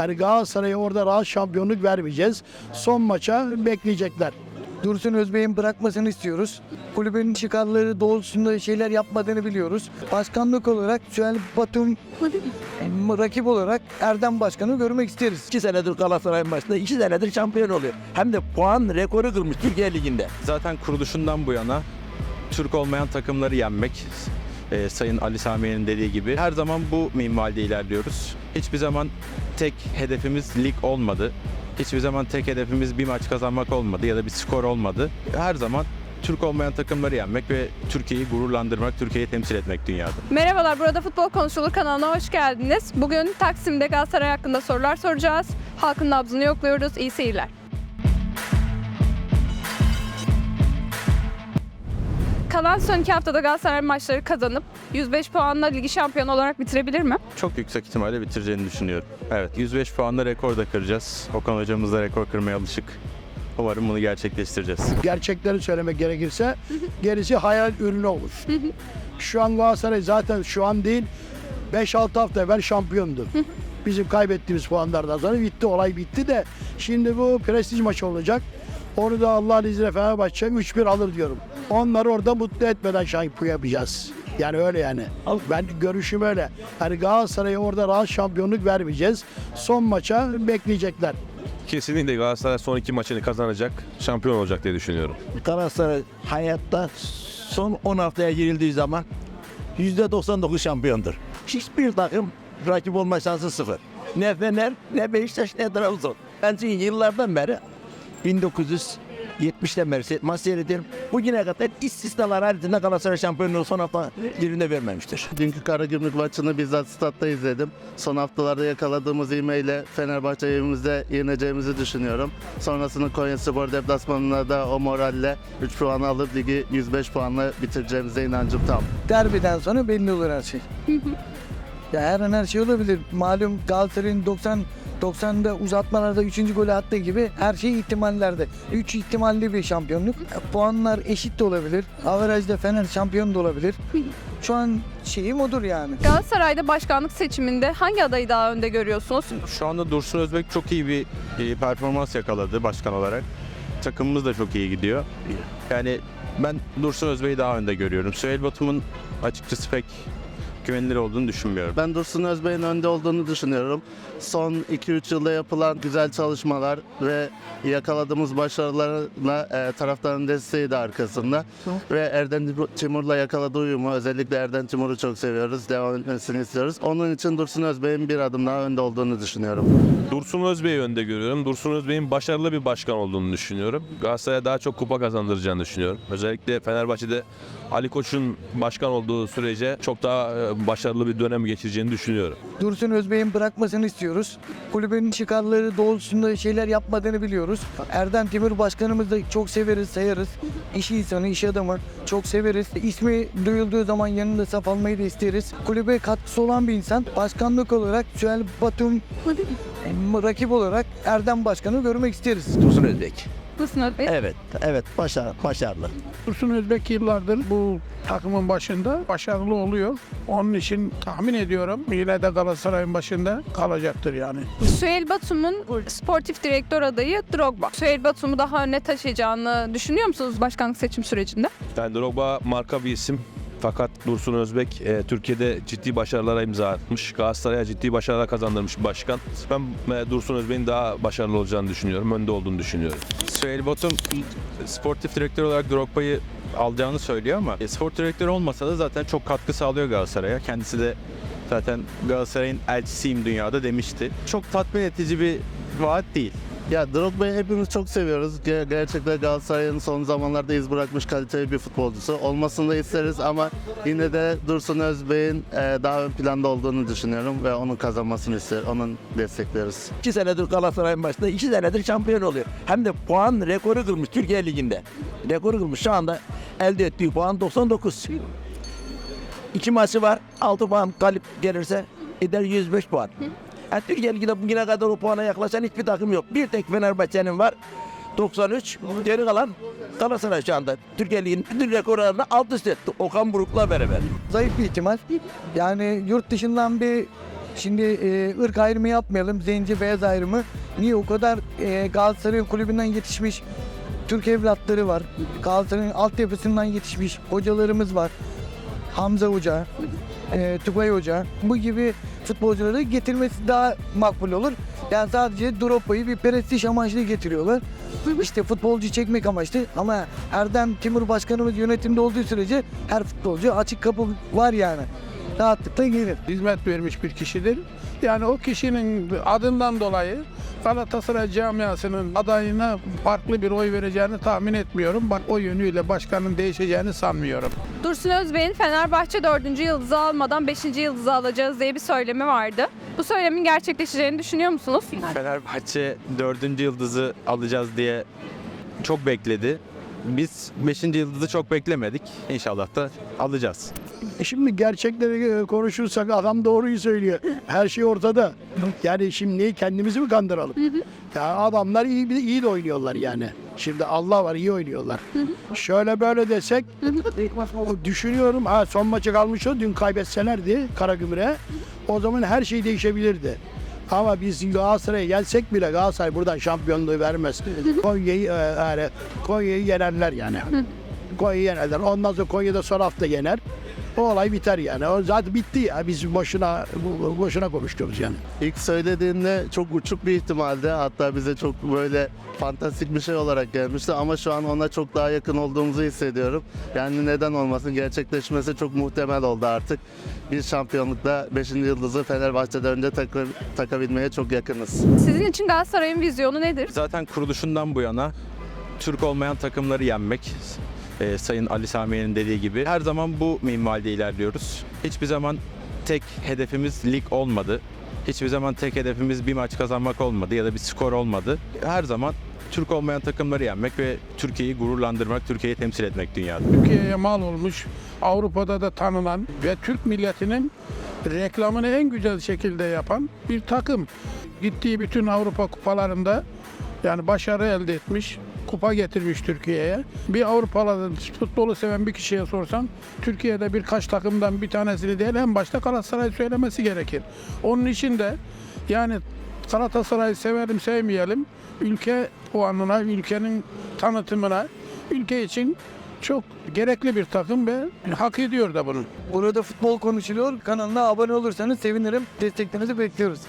Yani Galatasaray'a orada rahat şampiyonluk vermeyeceğiz. Son maça bekleyecekler. Dursun Özbey'in bırakmasını istiyoruz. Kulübün çıkarları doğrultusunda şeyler yapmadığını biliyoruz. Başkanlık olarak Süheyl Batum rakip olarak Erdem Başkan'ı görmek isteriz. 2 senedir Galatasaray'ın başında 2 senedir şampiyon oluyor. Hem de puan rekoru kırmış Türkiye Ligi'nde. Zaten kuruluşundan bu yana Türk olmayan takımları yenmek. E, Sayın Ali Sami'nin dediği gibi her zaman bu minvalde ilerliyoruz. Hiçbir zaman tek hedefimiz lig olmadı. Hiçbir zaman tek hedefimiz bir maç kazanmak olmadı ya da bir skor olmadı. Her zaman Türk olmayan takımları yenmek ve Türkiye'yi gururlandırmak, Türkiye'yi temsil etmek dünyada. Merhabalar, burada Futbol Konuşulur kanalına hoş geldiniz. Bugün Taksim'de Galatasaray hakkında sorular soracağız. Halkın nabzını yokluyoruz. İyi seyirler. Kalan son iki haftada Galatasaray maçları kazanıp 105 puanla ligi şampiyon olarak bitirebilir mi? Çok yüksek ihtimalle bitireceğini düşünüyorum. Evet 105 puanla rekor da kıracağız. Okan hocamız da rekor kırmaya alışık. Umarım bunu gerçekleştireceğiz. Gerçekleri söylemek gerekirse gerisi hayal ürünü olur. Şu an Galatasaray zaten şu an değil 5-6 hafta evvel şampiyondu. Bizim kaybettiğimiz puanlardan sonra bitti olay bitti de şimdi bu prestij maçı olacak. Onu da Allah'ın izniyle Fenerbahçe 3-1 alır diyorum. Onları orada mutlu etmeden şampiyon yapacağız. Yani öyle yani. Ben görüşüm öyle. Hani Galatasaray'a orada rahat şampiyonluk vermeyeceğiz. Son maça bekleyecekler. Kesinlikle Galatasaray son iki maçını kazanacak, şampiyon olacak diye düşünüyorum. Galatasaray hayatta son 10 haftaya girildiği zaman %99 şampiyondur. Hiçbir takım rakip olma şansı sıfır. Ne Fener, ne Beşiktaş, ne Trabzon. Ben çünkü yıllardan beri 1970'ten beri maç seyrediyorum. Bugüne kadar istisnalar haricinde Galatasaray şampiyonluğu son hafta birinde vermemiştir. Dünkü Karagümrük maçını bizzat statta izledim. Son haftalarda yakaladığımız ivmeyle Fenerbahçe evimizde yeneceğimizi düşünüyorum. Sonrasında Konya Spor deplasmanına da o moralle 3 puan alıp ligi 105 puanla bitireceğimize inancım tam. Derbiden sonra belli olur her şey. ya her an her şey olabilir. Malum Galatasaray'ın 90 90'da uzatmalarda 3. golü attığı gibi her şey ihtimallerde. 3 ihtimalli bir şampiyonluk. E, Puanlar eşit de olabilir. Averajda Fener şampiyon da olabilir. Şu an şeyim odur yani. Galatasaray'da başkanlık seçiminde hangi adayı daha önde görüyorsunuz? Şu anda Dursun Özbek çok iyi bir e, performans yakaladı başkan olarak. Takımımız da çok iyi gidiyor. Yani ben Dursun Özbek'i daha önde görüyorum. Süheyl Batum'un açıkçası pek güvenilir olduğunu düşünmüyorum. Ben Dursun Özbey'in önde olduğunu düşünüyorum. Son 2-3 yılda yapılan güzel çalışmalar ve yakaladığımız başarılarla e, taraftarın desteği de arkasında. Ve Erden Timur'la yakaladığı uyumu özellikle Erden Timur'u çok seviyoruz. Devam etmesini istiyoruz. Onun için Dursun Özbey'in bir adım daha önde olduğunu düşünüyorum. Dursun Özbey'i önde görüyorum. Dursun Özbey'in başarılı bir başkan olduğunu düşünüyorum. Galatasaray'a daha çok kupa kazandıracağını düşünüyorum. Özellikle Fenerbahçe'de Ali Koç'un başkan olduğu sürece çok daha e, başarılı bir dönem geçireceğini düşünüyorum. Dursun Özbey'in bırakmasını istiyoruz. Kulübün çıkarları doğrultusunda şeyler yapmadığını biliyoruz. Erdem Timur başkanımızı da çok severiz, sayarız. İş insanı, iş adamı çok severiz. İsmi duyulduğu zaman yanında saf almayı da isteriz. Kulübe katkısı olan bir insan. Başkanlık olarak Süheyl Batum rakip olarak Erdem Başkan'ı görmek isteriz. Dursun Özbek. Özbey. Evet, evet başarı, başarılı. Dursun Özbek yıllardır bu takımın başında başarılı oluyor. Onun için tahmin ediyorum yine de Galatasaray'ın başında kalacaktır yani. Süheyl Batum'un sportif direktör adayı Drogba. Süheyl Batum'u daha öne taşıyacağını düşünüyor musunuz başkanlık seçim sürecinde? Yani Drogba marka bir isim. Fakat Dursun Özbek e, Türkiye'de ciddi başarılara imza atmış. Galatasaray'a ciddi başarılar kazandırmış başkan. Ben e, Dursun Özbek'in daha başarılı olacağını düşünüyorum. Önde olduğunu düşünüyorum. Süheyl Batum sportif direktör olarak Drogba'yı alacağını söylüyor ama e, spor direktörü olmasa da zaten çok katkı sağlıyor Galatasaray'a. Kendisi de zaten Galatasaray'ın elçisiyim dünyada demişti. Çok tatmin edici bir vaat değil. Ya Drogba'yı hepimiz çok seviyoruz. Ge- Gerçekten Galatasaray'ın son zamanlarda iz bırakmış kaliteli bir futbolcusu. Olmasını da isteriz ama yine de Dursun Özbey'in e, daha ön planda olduğunu düşünüyorum ve onun kazanmasını ister, onun destekleriz. 2 senedir Galatasaray'ın başında 2 senedir şampiyon oluyor. Hem de puan rekoru kırmış Türkiye Ligi'nde. Rekoru kırmış. Şu anda elde ettiği puan 99. İki maçı var. 6 puan galip gelirse eder 105 puan. Yani Türkiye bugüne kadar o puana yaklaşan hiçbir takım yok. Bir tek Fenerbahçe'nin var. 93. Geri kalan Galatasaray şu anda Türkiye Ligi'nin bütün rekorlarını alt üst etti. Okan Buruk'la beraber. Zayıf bir ihtimal. Yani yurt dışından bir Şimdi e, ırk ayrımı yapmayalım. Zenci beyaz ayrımı. Niye o kadar e, Galatasaray kulübünden yetişmiş Türk evlatları var. Galatasaray'ın altyapısından yetişmiş hocalarımız var. Hamza Hoca, e, Tugay Hoca bu gibi futbolcuları getirmesi daha makbul olur. Yani sadece Drogba'yı bir prestij amaçlı getiriyorlar. İşte futbolcu çekmek amaçlı ama Erdem Timur Başkanımız yönetimde olduğu sürece her futbolcu açık kapı var yani. Rahatlıkla gelir. Hizmet vermiş bir kişidir. Yani o kişinin adından dolayı Galatasaray camiasının adayına farklı bir oy vereceğini tahmin etmiyorum. Bak o yönüyle başkanın değişeceğini sanmıyorum. Dursun Özbey'in Fenerbahçe 4. yıldızı almadan 5. yıldızı alacağız diye bir söylemi vardı. Bu söylemin gerçekleşeceğini düşünüyor musunuz? Fenerbahçe dördüncü yıldızı alacağız diye çok bekledi. Biz 5. yıldızı çok beklemedik. İnşallah da alacağız. E Şimdi gerçekleri e, konuşursak adam doğruyu söylüyor. Her şey ortada. Yani şimdi kendimizi mi kandıralım? Ya adamlar iyi iyi de oynuyorlar yani. Şimdi Allah var iyi oynuyorlar. Şöyle böyle desek düşünüyorum ha son maçı kalmış o dün kaybetselerdi Karagümrük'e o zaman her şey değişebilirdi. Ama biz Galatasaray'a gelsek bile Galatasaray buradan şampiyonluğu vermez. Konya'yı e, yani Konya'yı yenerler yani. Konya'yı yenerler. Ondan sonra Konya'da son hafta yener. O olay biter yani. O zaten bitti ya. Biz boşuna boşuna konuşuyoruz yani. İlk söylediğinde çok uçuk bir ihtimalde hatta bize çok böyle fantastik bir şey olarak gelmişti ama şu an ona çok daha yakın olduğumuzu hissediyorum. Yani neden olmasın gerçekleşmesi çok muhtemel oldu artık. Bir şampiyonlukta 5. yıldızı Fenerbahçe'den önce taka- takabilmeye çok yakınız. Sizin için Galatasaray'ın vizyonu nedir? Zaten kuruluşundan bu yana Türk olmayan takımları yenmek. E, Sayın Ali Sami'nin dediği gibi her zaman bu minvalde ilerliyoruz. Hiçbir zaman tek hedefimiz lig olmadı. Hiçbir zaman tek hedefimiz bir maç kazanmak olmadı ya da bir skor olmadı. Her zaman Türk olmayan takımları yenmek ve Türkiye'yi gururlandırmak, Türkiye'yi temsil etmek dünyada. Türkiye'ye mal olmuş, Avrupa'da da tanınan ve Türk milletinin reklamını en güzel şekilde yapan bir takım. Gittiği bütün Avrupa kupalarında yani başarı elde etmiş, kupa getirmiş Türkiye'ye. Bir Avrupalı futbolu seven bir kişiye sorsan Türkiye'de birkaç takımdan bir tanesini değil en başta Galatasaray söylemesi gerekir. Onun için de yani Galatasaray'ı sevelim sevmeyelim ülke puanına, ülkenin tanıtımına, ülke için çok gerekli bir takım ve hak ediyor da bunu. Burada futbol konuşuluyor. Kanalına abone olursanız sevinirim. Desteklerinizi bekliyoruz.